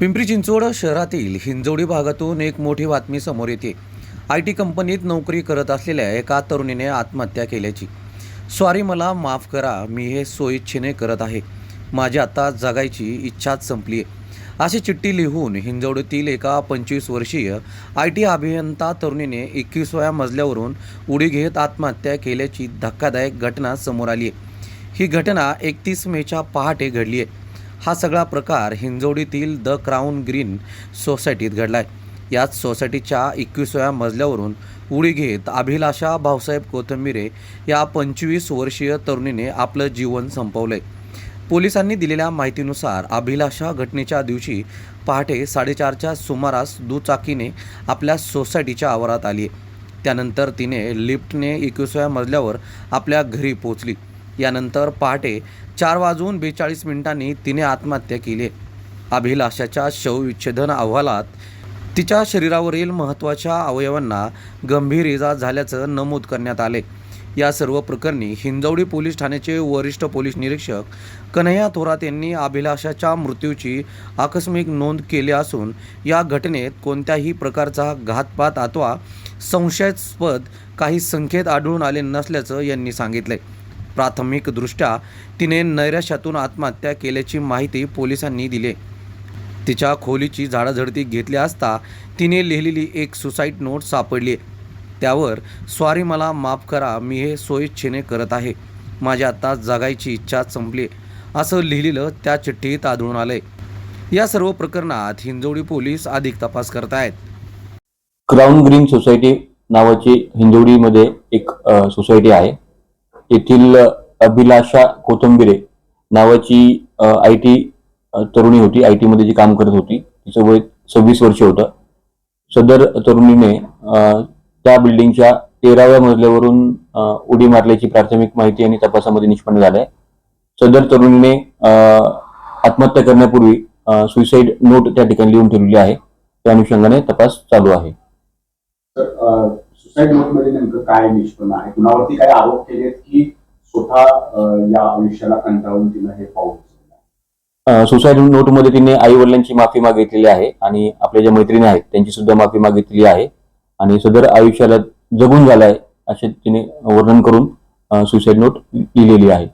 पिंपरी चिंचवड शहरातील हिंजवडी भागातून एक मोठी बातमी समोर येते. आय टी कंपनीत नोकरी करत असलेल्या एका तरुणीने आत्महत्या केल्याची. सॉरी मला माफ करा मी हे सोयिच्छेने करत आहे. माझी आता जगायची इच्छाच संपली आहे अशी चिठ्ठी लिहून हिंजवडीतील एका पंचवीस वर्षीय आय टी अभियंता तरुणीने एकवीसव्या मजल्यावरून उडी घेत आत्महत्या केल्याची धक्कादायक घटना समोर आली आहे ही घटना एकतीस मेच्या पहाटे घडली आहे हा सगळा प्रकार हिंजवडीतील द क्राऊन ग्रीन सोसायटीत घडला आहे याच सोसायटीच्या एकवीसव्या मजल्यावरून उडी घेत अभिलाषा भाऊसाहेब कोथंबिरे या पंचवीस वर्षीय तरुणीने आपलं जीवन संपवलंय. पोलिसांनी दिलेल्या माहितीनुसार अभिलाषा घटनेच्या दिवशी पहाटे साडेचारच्या सुमारास दुचाकीने आपल्या सोसायटीच्या आवारात आली त्यानंतर तिने लिफ्टने एकविसाव्या मजल्यावर आपल्या घरी पोचली यानंतर पहाटे चार वाजून बेचाळीस मिनिटांनी तिने आत्महत्या केली. अभिलाषाच्या शवविच्छेदन अहवालात तिच्या शरीरावरील महत्त्वाच्या अवयवांना गंभीर इजा झाल्याचं नमूद करण्यात आले. या सर्व प्रकरणी हिंजवडी पोलीस ठाण्याचे वरिष्ठ पोलीस निरीक्षक कन्हैया थोरात यांनी अभिलाषाच्या मृत्यूची आकस्मिक नोंद केली असून या घटनेत कोणत्याही प्रकारचा घातपात अथवा संशयास्पद काही संकेत आढळून आले नसल्याचं यांनी सांगितलंय. प्राथमिकदृष्ट्या तिने नैराश्यातून आत्महत्या केल्याची माहिती पोलिसांनी दिली. तिच्या खोलीची झाडाझडती घेतली असता तिने लिहिलेली एक सुसाईड नोट सापडली. त्यावर स्वारी मला माफ करा मी हे सोयिच्छेने करत आहे. माझी आता जगायची इच्छा संपली. असं लिहिलेलं त्या चिठ्ठीत आढळून आलंय. या सर्व प्रकरणात हिंजवडी पोलीस अधिक तपास करत आहेत क्राऊन ग्रीन सोसायटी नावाची हिंजवडीमध्ये एक सोसायटी आहे. येथील अभिलाषा कोथंबिरे नावाची आय टी तरुणी होती. आय टीमध्ये जी काम करत होती तिचं वय सव्वीस वर्ष होतं. सदर तरुणीने त्या बिल्डिंगच्या तेराव्या मजल्यावरून उडी मारल्याची प्राथमिक माहिती आणि तपासामध्ये निष्पन्न झालंय. सदर तरुणीने आत्महत्या करण्यापूर्वी सुसाईड नोट त्या ठिकाणी लिहून ठेवलेली आहे. त्या अनुषंगाने तपास चालू आहे. सुसाईड नोटमध्ये नेमकं काय निष्पन्न आहे? कुणावरती काय आरोप केलेत की स्वतः या आयुष्याला कंटाळून तिनं हे पाऊल सुसाईड नोटमध्ये तिने आई वडिलांची माफी मागितलेली आहे आणि आपल्या ज्या मैत्रिणी आहेत त्यांची सुद्धा माफी मागितलेली आहे. आणि सदर आयुष्याला जगून झालाय असे तिने वर्णन करून सुसाईड नोट लिहिलेली आहे.